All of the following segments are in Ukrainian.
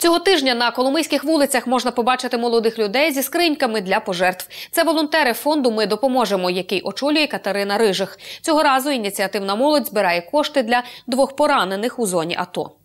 Цього тижня на коломийських вулицях можна побачити молодих людей зі скриньками для пожертв. Це волонтери фонду Ми допоможемо, який очолює Катерина Рижих. Цього разу ініціативна молодь збирає кошти для двох поранених у зоні АТО.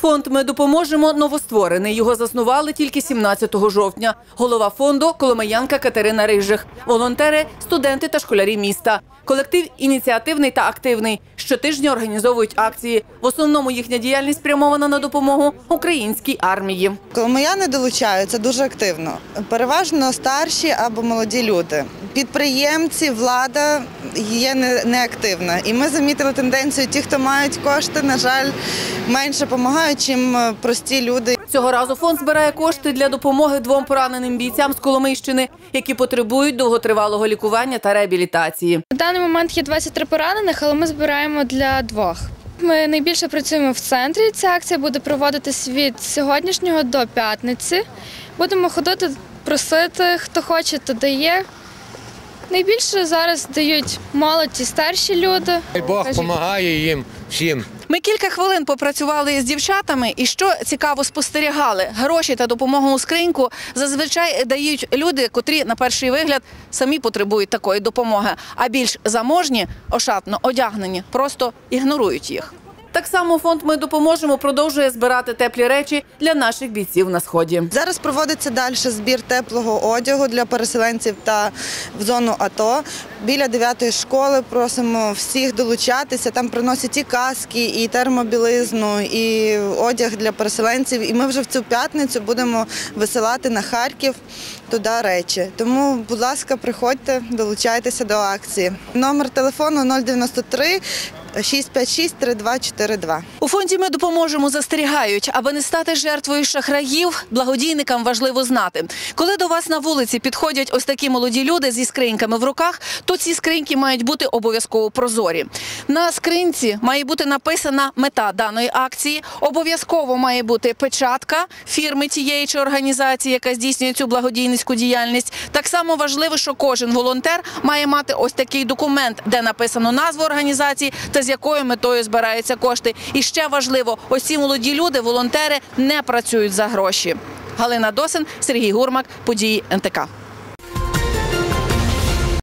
Фонд Ми допоможемо новостворений. Його заснували тільки 17 жовтня. Голова фонду Коломиянка Катерина Рижих. Волонтери, студенти та школярі міста. Колектив ініціативний та активний. Щотижня організовують акції. В основному їхня діяльність спрямована на допомогу українській армії. Коломияни долучаються дуже активно. Переважно старші або молоді люди. Підприємці, влада є неактивна. І ми замітили тенденцію, ті, хто мають кошти, на жаль, менше допомагають, чим е, прості люди. Цього разу фонд збирає кошти для допомоги двом пораненим бійцям з Коломийщини, які потребують довготривалого лікування та реабілітації. На даний момент є 23 поранених, але ми збираємо для двох. Ми найбільше працюємо в центрі. Ця акція буде проводитись від сьогоднішнього до п'ятниці. Будемо ходити, просити, хто хоче, то дає. Найбільше зараз дають молоді старші люди. Бог допомагає їм всім. Ми кілька хвилин попрацювали з дівчатами, і що цікаво спостерігали, гроші та допомогу у скриньку зазвичай дають люди, котрі на перший вигляд самі потребують такої допомоги, а більш заможні, ошатно одягнені, просто ігнорують їх. Так само фонд Ми допоможемо продовжує збирати теплі речі для наших бійців на сході. Зараз проводиться далі збір теплого одягу для переселенців та в зону АТО. Біля 9-ї школи просимо всіх долучатися. Там приносять і каски, і термобілизну, і одяг для переселенців. І ми вже в цю п'ятницю будемо висилати на Харків туди речі. Тому, будь ласка, приходьте, долучайтеся до акції. Номер телефону 093 656 3242. У фонді ми допоможемо застерігають, аби не стати жертвою шахраїв. Благодійникам важливо знати, коли до вас на вулиці підходять ось такі молоді люди зі скриньками в руках, то ці скриньки мають бути обов'язково прозорі. На скринці має бути написана мета даної акції. Обов'язково має бути печатка фірми тієї чи організації, яка здійснює цю благодійницьку діяльність. Так само важливо, що кожен волонтер має мати ось такий документ, де написано назву організації та з якою метою збираються кошти. І ще важливо, усі молоді люди, волонтери, не працюють за гроші. Галина Досин, Сергій Гурмак, події НТК.